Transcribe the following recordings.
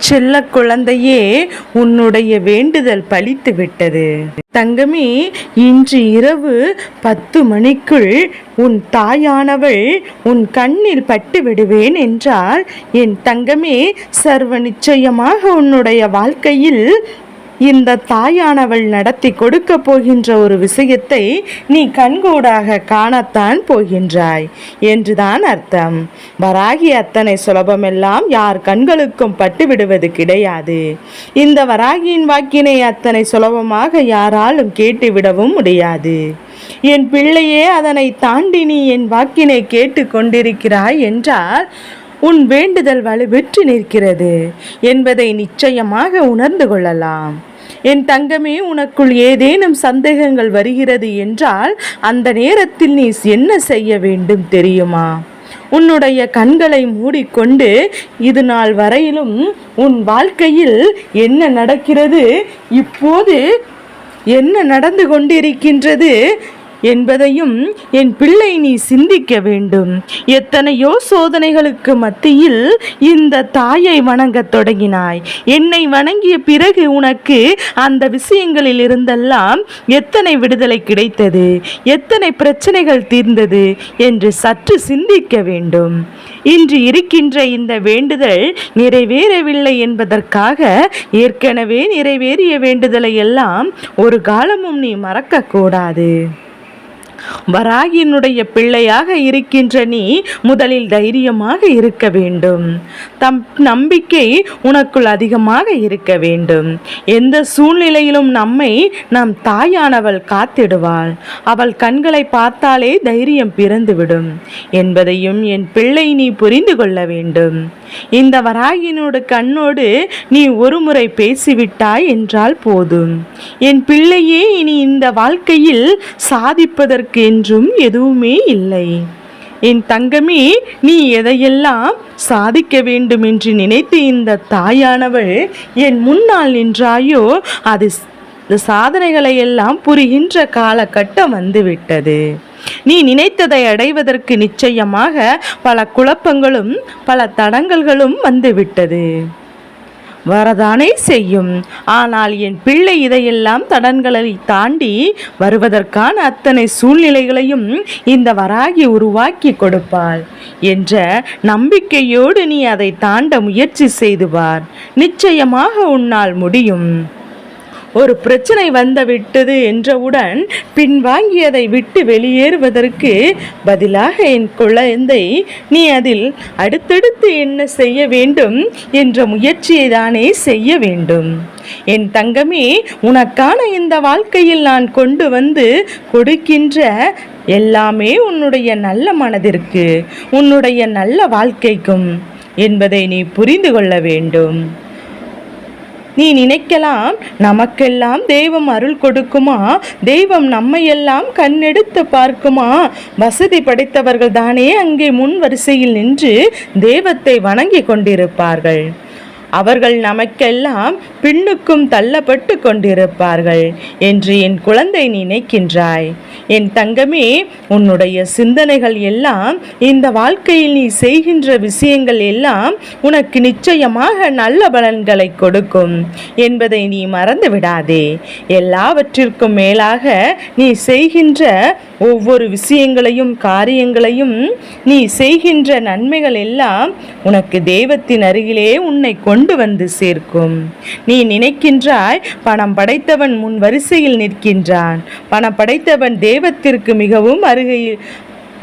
செல்ல குழந்தையே உன்னுடைய வேண்டுதல் பலித்து விட்டது தங்கமே இன்று இரவு பத்து மணிக்குள் உன் தாயானவள் உன் கண்ணில் பட்டு விடுவேன் என்றால் என் தங்கமே சர்வ நிச்சயமாக உன்னுடைய வாழ்க்கையில் இந்த தாயானவள் நடத்தி கொடுக்க போகின்ற ஒரு விஷயத்தை நீ கண்கூடாக காணத்தான் போகின்றாய் என்றுதான் அர்த்தம். வராகி அத்தனை சுலபமெல்லாம் யார் கண்களுக்கும் பட்டு விடுவது கிடையாது. இந்த வராகியின் வாக்கினை அத்தனை சுலபமாக யாராலும் கேட்டுவிடவும் முடியாது. என் பிள்ளையே அதனை தாண்டி நீ என் வாக்கினை கேட்டு கொண்டிருக்கிறாய் என்றால் உன் வேண்டுதல் வலுவெற்று நிற்கிறது என்பதை நிச்சயமாக உணர்ந்து கொள்ளலாம். என் தங்கமே உனக்குள் ஏதேனும் சந்தேகங்கள் வருகிறது என்றால் அந்த நேரத்தில் நீ என்ன செய்ய வேண்டும் தெரியுமா? உன்னுடைய கண்களை மூடிக்கொண்டு இது நாள் வரையிலும் உன் வாழ்க்கையில் என்ன நடக்கிறது இப்போது என்ன நடந்து கொண்டிருக்கின்றது என்பதையும் என் பிள்ளை நீ சிந்திக்க வேண்டும். எத்தனையோ சோதனைகளுக்கு மத்தியில் இந்த தாயை வணங்கத் தொடங்கினாய். என்னை வணங்கிய பிறகு உனக்கு அந்த விஷயங்களில் இருந்தெல்லாம் எத்தனை விடுதலை கிடைத்தது? எத்தனை பிரச்சனைகள் தீர்ந்தது? என்று சற்று சிந்திக்க வேண்டும். இன்று இருக்கின்ற இந்த வேண்டுதல் நிறைவேறவில்லை என்பதற்காக ஏற்கனவே நிறைவேறிய வேண்டுதலை எல்லாம் ஒரு காலமும் நீ மறக்கக்கூடாது வராகியினுடைய பிள்ளையாக இருக்கின்ற நீ முதலில் தைரியமாக இருக்க வேண்டும். தம் நம்பிக்கை உனக்குள் அதிகமாக இருக்க வேண்டும். எந்த சூழ்நிலையிலும் நம்மை நம் தாயானவள் காத்திடுவாள். அவள் கண்களை பார்த்தாலே தைரியம் பிறந்துவிடும். என்பதையும் என் பிள்ளை நீ புரிந்து கொள்ள வேண்டும். இந்த வராகினோடு கண்ணோடு நீ ஒருமுறை பேசிவிட்டாய் என்றால் போதும். என் பிள்ளையே இனி இந்த வாழ்க்கையில் சாதிப்பதற்கு என்றும் எதுவுமே இல்லை. என் தங்கமே நீ எதையெல்லாம் சாதிக்க வேண்டும் என்று நினைத்து இந்த தாயானவள் என் முன்னால் நின்றாயோ அது இந்த சாதனைகளை எல்லாம் புரிகின்ற காலகட்டம் வந்துவிட்டது. நீ நினைத்ததை அடைவதற்கு நிச்சயமாக பல குழப்பங்களும் பல தடங்கல்களும் வந்துவிட்டது. வரதானே செய்யும். ஆனால் என் பிள்ளை இதையெல்லாம் தடன்களை தாண்டி வருவதற்கான அத்தனை சூழ்நிலைகளையும் இந்த வராகி உருவாக்கி கொடுப்பாள் என்ற நம்பிக்கையோடு நீ அதை தாண்ட முயற்சி செய்துவார் நிச்சயமாக உன்னால் முடியும். ஒரு பிரச்சனை வந்து விட்டது என்றவுடன் பின்வாங்கியதை விட்டு வெளியேறுவதற்கு பதிலாக என் குழந்தை நீ அதில் அடுத்தடுத்து என்ன செய்ய வேண்டும் என்ற முயற்சியை தானே செய்ய வேண்டும். என் தங்கமே உனக்கான இந்த வாழ்க்கையில் நான் கொண்டு வந்து கொடுக்கின்ற எல்லாமே உன்னுடைய நல்ல மனதிற்கு உன்னுடைய நல்ல வாழ்க்கைக்கும் என்பதை நீ புரிந்து கொள்ள வேண்டும். நீ நினைக்கலாம் நமக்கெல்லாம் தெய்வம் அருள் கொடுக்குமா? தெய்வம் நம்மையெல்லாம் கண்ணெடுத்து பார்க்குமா? வசதி படைத்தவர்கள் தானே அங்கே முன் வரிசையில் நின்று தெய்வத்தை வணங்கி கொண்டிருப்பார்கள். அவர்கள் நமக்கெல்லாம் பின்னுக்கும் தள்ளப்பட்டு கொண்டிருப்பார்கள் என்று என் குழந்தை நினைக்கின்றாய். என் தங்கமே உன்னுடைய சிந்தனைகள் எல்லாம் இந்த வாழ்க்கையில் நீ செய்கின்ற விஷயங்கள் எல்லாம் உனக்கு நிச்சயமாக நல்ல பலன்களை கொடுக்கும் என்பதை நீ மறந்து விடாதே எல்லாவற்றிற்கும் மேலாக நீ செய்கின்ற ஒவ்வொரு விஷயங்களையும் காரியங்களையும் நீ செய்கின்ற நன்மைகள் எல்லாம் உனக்கு தெய்வத்தின் அருகிலே உன்னை கொண்டு கொண்டு வந்து சேர்க்கும். நீ நினைக்கின்றாய் பணம் படைத்தவன் முன் வரிசையில் நிற்கின்றான். பணம் படைத்தவன் தெய்வத்திற்கு மிகவும் அருகையில்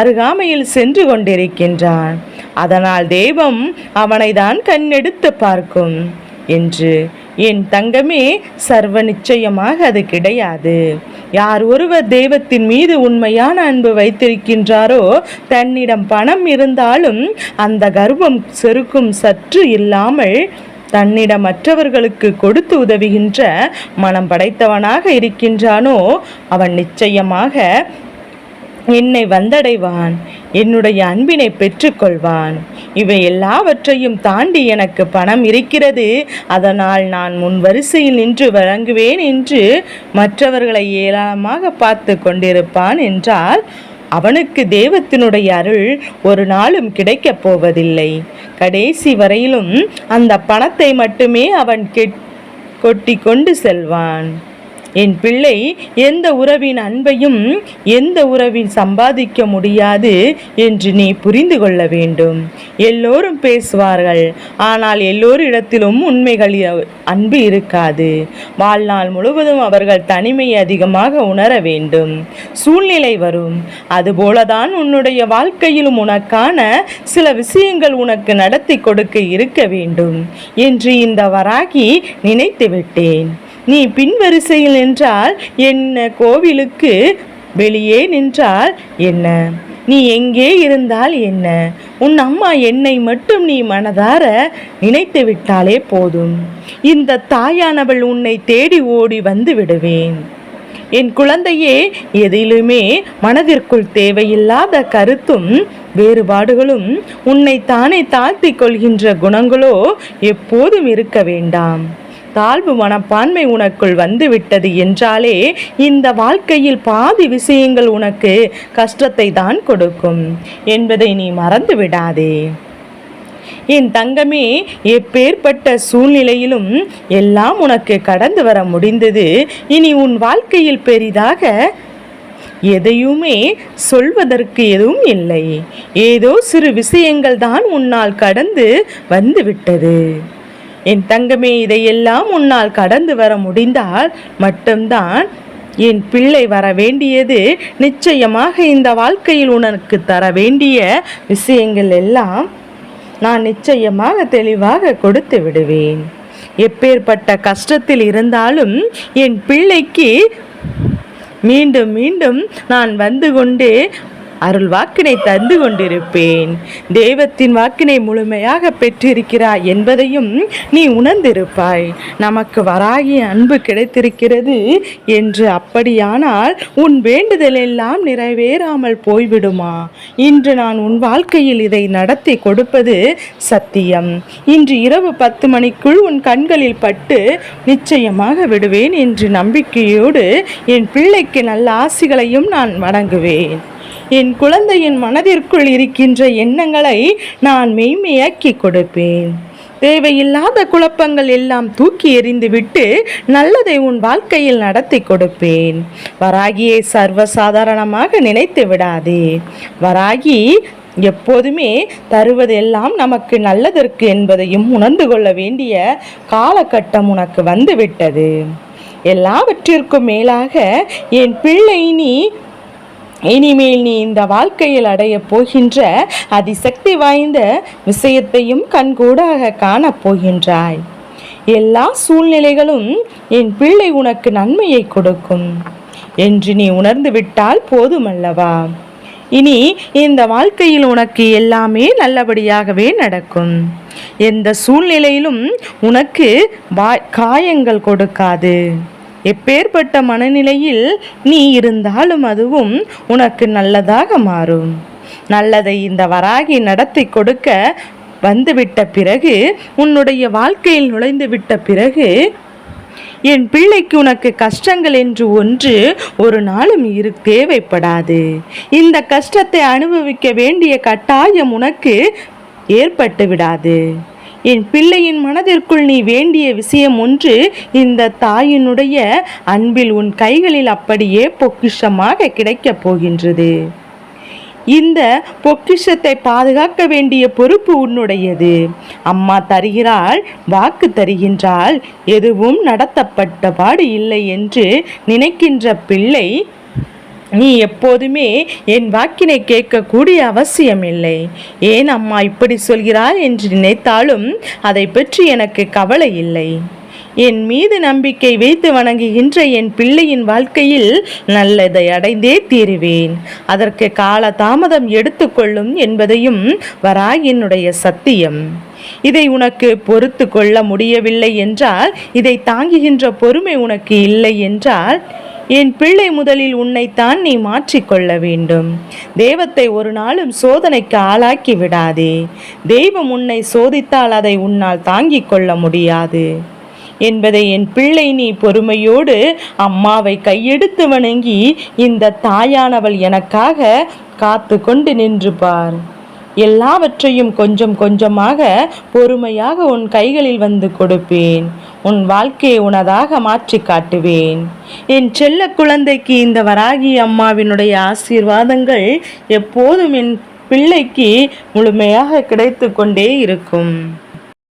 அருகாமையில் சென்று கொண்டிருக்கின்றான். அதனால் தெய்வம் அவனை தான் கண்ணெடுத்து பார்க்கும். என்று என் தங்கமே சர்வ நிச்சயமாக அது கிடையாது. யார் ஒருவர் தெய்வத்தின் மீது உண்மையான அன்பு வைத்திருக்கின்றாரோ தன்னிடம் பணம் இருந்தாலும் அந்த கர்வம் செருக்கும் சற்று இல்லாமல் தன்னிடம் மற்றவர்களுக்கு கொடுத்து உதவுகின்ற மனம் படைத்தவனாக இருக்கின்றானோ அவன் நிச்சயமாக என்னை வந்தடைவான். என்னுடைய அன்பினை பெற்றுக்கொள்வான். இவை எல்லாவற்றையும் தாண்டி எனக்கு பணம் இருக்கிறது. அதனால் நான் முன் வரிசையில் நின்று வழங்குவேன் என்று மற்றவர்களை ஏராளமாக பார்த்து கொண்டிருப்பான் என்றால் அவனுக்கு தெய்வத்தினுடைய அருள் ஒரு நாளும் கிடைக்கப் போவதில்லை. கடைசி வரையிலும் அந்த பணத்தை மட்டுமே அவன் கெட் கொட்டி கொண்டு செல்வான். என் பிள்ளை எந்த உறவின் அன்பையும் எந்த உறவின் சம்பாதிக்க முடியாது என்று நீ புரிந்து கொள்ள வேண்டும். எல்லோரும் பேசுவார்கள். ஆனால் எல்லோரிடத்திலும் உண்மைகள் அன்பு இருக்காது. வாழ்நாள் முழுவதும் அவர்கள் தனிமை அதிகமாக உணர வேண்டும். சூழ்நிலை வரும். அதுபோலதான் உன்னுடைய வாழ்க்கையிலும் உனக்கான சில விஷயங்கள் உனக்கு நடத்தி கொடுக்க இருக்க வேண்டும் என்று இந்த வராகி நினைத்து விட்டேன் நீ பின்வரிசையில் நின்றால் என்ன கோவிலுக்கு வெளியே நின்றால் என்ன? நீ எங்கே இருந்தால் என்ன? உன் அம்மா என்னை மட்டும் நீ மனதார நினைத்து விட்டாலே போதும். இந்த தாயானவள் உன்னை தேடி ஓடி வந்து விடுவேன். என் குழந்தையே எதிலுமே மனதிற்குள் தேவையில்லாத கருத்தும் வேறுபாடுகளும் உன்னை தானே தாழ்த்திக் கொள்கின்ற குணங்களோ எப்போதும் இருக்க வேண்டாம். தாழ்வு மனப்பான்மை உனக்குள் வந்துவிட்டது என்றாலே இந்த வாழ்க்கையில் பாதி விஷயங்கள் உனக்கு கஷ்டத்தை தான் கொடுக்கும் என்பதை நீ மறந்து விடாதே. என் தங்கமே எப்பேற்பட்ட சூழ்நிலையிலும் எல்லாம் உனக்கு கடந்து வர முடிந்தது. இனி உன் வாழ்க்கையில் பெரிதாக எதையுமே சொல்வதற்கு எதுவும் இல்லை. ஏதோ சிறு விஷயங்கள் தான் உன்னால் கடந்து வந்துவிட்டது. என் தங்கமே இதையெல்லாம் உன்னால் கடந்து வர முடிந்தால் மட்டும்தான் என் பிள்ளை வர வேண்டியது. நிச்சயமாக இந்த வாழ்க்கையில் உனக்கு தர வேண்டிய விஷயங்கள் எல்லாம் நான் நிச்சயமாக தெளிவாக கொடுத்து விடுவேன். எப்பேற்பட்ட கஷ்டத்தில் இருந்தாலும் என் பிள்ளைக்கு மீண்டும் மீண்டும் நான் வந்து கொண்டு அருள் வாக்கினை தந்து கொண்டிருப்பேன். தெய்வத்தின் வாக்கினை முழுமையாக பெற்றிருக்கிறாய் என்பதையும் நீ உணர்ந்திருப்பாய். நமக்கு வராகிய அன்பு கிடைத்திருக்கிறது என்று அப்படியானால் உன் வேண்டுதல் எல்லாம் நிறைவேறாமல் போய்விடுமா? இன்று நான் உன் வாழ்க்கையில் இதை நடத்தி கொடுப்பது சத்தியம். இன்று இரவு பத்து மணிக்குள் உன் கண்களில் பட்டு நிச்சயமாக விடுவேன் என்று நம்பிக்கையோடு என் பிள்ளைக்கு நல்ல ஆசிகளையும் நான் வணங்குவேன். என் குழந்தையின் மனதிற்குள் இருக்கின்ற எண்ணங்களை நான் மெய்மையாக்கி கொடுப்பேன். தேவையில்லாத குழப்பங்கள் எல்லாம் தூக்கி எறிந்துவிட்டு நல்லதை உன் வாழ்க்கையில் நடத்தி கொடுப்பேன். வராகியை சர்வசாதாரணமாக நினைத்து விடாதே. வராகி எப்போதுமே தருவதெல்லாம் நமக்கு நல்லதற்கு என்பதையும் உணர்ந்து கொள்ள வேண்டிய காலகட்டம் உனக்கு வந்துவிட்டது. எல்லாவற்றிற்கும் மேலாக என் பிள்ளை நீ இனிமேல் நீ இந்த வாழ்க்கையில் அடையப் போகின்ற அதிசக்தி வாய்ந்த விஷயத்தையும் கண்கூடாக காணப் போகின்றாய். எல்லா சூழ்நிலைகளும் என் பிள்ளை உனக்கு நன்மையை கொடுக்கும். என்று நீ உணர்ந்து விட்டால் போதுமல்லவா? இனி இந்த வாழ்க்கையில் உனக்கு எல்லாமே நல்லபடியாகவே நடக்கும். எந்த சூழ்நிலையிலும் உனக்கு வா- காயங்கள் கொடுக்காது. எப்பேற்பட்ட மனநிலையில் நீ இருந்தாலும் அதுவும் உனக்கு நல்லதாக மாறும். நல்லதை இந்த வராகி நடத்தி கொடுக்க வந்துவிட்ட பிறகு உன்னுடைய வாழ்க்கையில் நுழைந்து விட்ட பிறகு என் பிள்ளைக்கு உனக்கு கஷ்டங்கள் என்று ஒன்று ஒரு நாளும் இரு தேவைப்படாது. இந்த கஷ்டத்தை அனுபவிக்க வேண்டிய கட்டாயம் உனக்கு ஏற்பட்டு விடாது. என் பிள்ளையின் மனதிற்குள் நீ வேண்டிய விஷயம் ஒன்று இந்த தாயினுடைய அன்பில் உன் கைகளில் அப்படியே பொக்கிஷமாக கிடைக்கப் போகின்றது. இந்த பொக்கிஷத்தை பாதுகாக்க வேண்டிய பொறுப்பு உன்னுடையது. அம்மா தருகிறாள் வாக்கு தருகின்றாள் எதுவும் நடத்தப்பட்டபாடு இல்லை என்று நினைக்கின்ற பிள்ளை நீ எப்போதுமே என் வாக்கினை கேட்கக்கூடிய அவசியம் இல்லை ஏன் அம்மா இப்படி சொல்கிறாள் என்று நினைத்தாலும் அதை பற்றி எனக்கு கவலை இல்லை. என் மீது நம்பிக்கை வைத்து வணங்குகின்ற என் பிள்ளையின் வாழ்க்கையில் நல்லதை அடைந்தே தீருவேன். அதற்கு கால தாமதம் எடுத்துக்கொள்ளும் என்பதையும் வராய் என்னுடைய சத்தியம். இதை உனக்கு பொறுத்து கொள்ள முடியவில்லை என்றால் இதை தாங்குகின்ற பொறுமை உனக்கு இல்லை என்றால் என் பிள்ளை முதலில் உன்னைத்தான் நீ மாற்றிக்கொள்ள வேண்டும். தெய்வத்தை ஒரு நாளும் சோதனைக்கு ஆளாக்கி விடாதே. தெய்வம் உன்னை சோதித்தால் அதை உன்னால் தாங்கிக் கொள்ள முடியாது. என்பதை என் பிள்ளை நீ பொறுமையோடு அம்மாவை கையெடுத்து வணங்கி இந்த தாயானவள் எனக்காக காத்து கொண்டு நின்று பார். எல்லாவற்றையும் கொஞ்சம் கொஞ்சமாக பொறுமையாக உன் கைகளில் வந்து கொடுப்பேன். உன் வாழ்க்கையை உனதாக மாற்றி காட்டுவேன். என் செல்ல குழந்தைக்கு இந்த வராகி அம்மாவினுடைய ஆசீர்வாதங்கள் எப்போதும் என் பிள்ளைக்கு முழுமையாக கிடைத்து கொண்டே இருக்கும்.